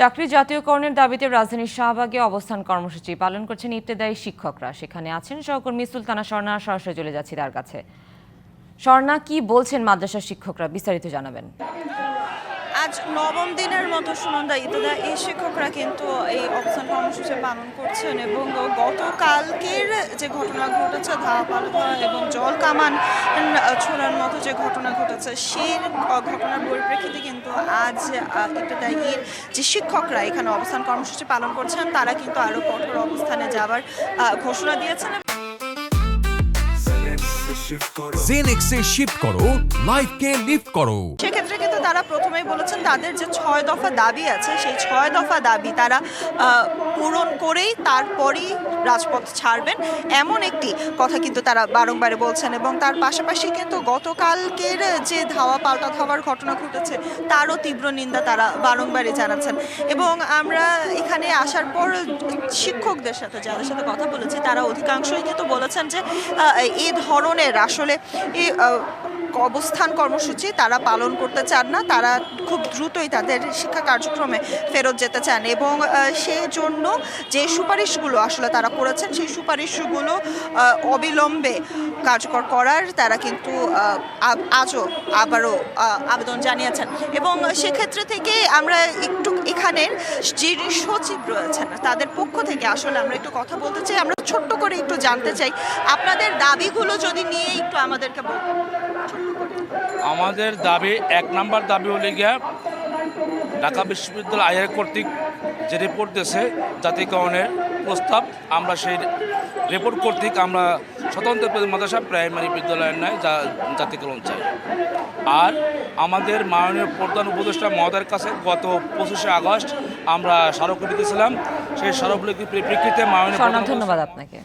চাকরি জাতীয়করণের দাবিতে রাজধানীর শাহবাগে অবস্থান কর্মসূচি পালন করছেন ইবতেদায়ী শিক্ষকরা। সেখানে আছেন সহকর্মী সুলতানা স্বর্ণা। সরাসরি চলে যাচ্ছি তার কাছে। স্বর্ণা, কি বলছেন মাদ্রাসার শিক্ষকরা? বিস্তারিত জানাবেন। আজ নবম দিনের মতো সুনন্দা ইত্যাদি এই শিক্ষকরা কিন্তু এই অবস্থান কর্মসূচি পালন করছেন এবং গতকালকের যে ঘটনা ঘটেছে ধাওয়া এবং জল কামান ছোড়ার মতো যে ঘটনা ঘটেছে, সেই ঘটনার পরিপ্রেক্ষিতে আজ ইত্যাদির যে শিক্ষকরা এখানে অবস্থান কর্মসূচি পালন করছেন, তারা কিন্তু আরও কঠোর অবস্থানে যাওয়ার ঘোষণা দিয়েছেন। জেনেক্সে শিফট করো লাইফকে লিফট করো। সেক্ষেত্রে কিন্তু তারা প্রথমেই বলেছেন তাদের যে ছয় দফা দাবি আছে সেই ছয় দফা দাবি তারা পূরণ করেই তারপরই রাজপথ ছাড়বেন। এমন একটি কথা কিন্তু তারা বারংবারে বলছেন এবং তার পাশাপাশি কিন্তু গতকালকের যে ধাওয়া পাল্টা ধাওয়ার ঘটনা ঘটেছে তারও তীব্র নিন্দা তারা বারংবারই জানাচ্ছেন। এবং আমরা এখানে আসার পর শিক্ষকদের সাথে যাদের সাথে কথা বলেছি তারা অধিকাংশই কিন্তু বলেছেন যে এই ধরনের আসলে এই অবস্থান কর্মসূচি তারা পালন করতে চান না তারা খুব দ্রুতই তাদের শিক্ষা কার্যক্রমে ফেরত যেতে চান এবং সেই জন্য যে সুপারিশগুলো আসলে তারা করেছেন, সেই সুপারিশগুলো অবিলম্বে কার্যকর করার তারা কিন্তু আজও আবারও আবেদন জানিয়েছেন। এবং সেক্ষেত্রে থেকে আমরা একটু এখানের যিনি সচিব রয়েছেন, তাদের পক্ষ থেকে আসলে আমরা একটু কথা বলতে চাই। আমরা ছোট্ট করে একটু জানতে চাই, আপনাদের দাবিগুলো যদি নিয়ে একটু আমাদেরকে আমাদের দাবি, এক নাম্বার দাবি হলে গিয়া ঢাকা বিশ্ববিদ্যালয় আইআর কর্তৃক যে রিপোর্ট দিয়েছে জাতীয়করণের প্রস্তাব আমরা সেই রিপোর্ট কর্তৃক আমরা স্বতন্ত্র মাদ্রাসা প্রাইমারি বিদ্যালয়ের নয় যা জাতীয়করণ চাই। আর আমাদের মাননীয় প্রধান উপদেষ্টা মহোদয়ের কাছে গত পঁচিশে আগস্ট আমরা স্মারকলিপি দিয়েছিলাম। সেই স্মারকলিপির প্রেক্ষিতে মাননীয় ধন্যবাদ আপনাকে।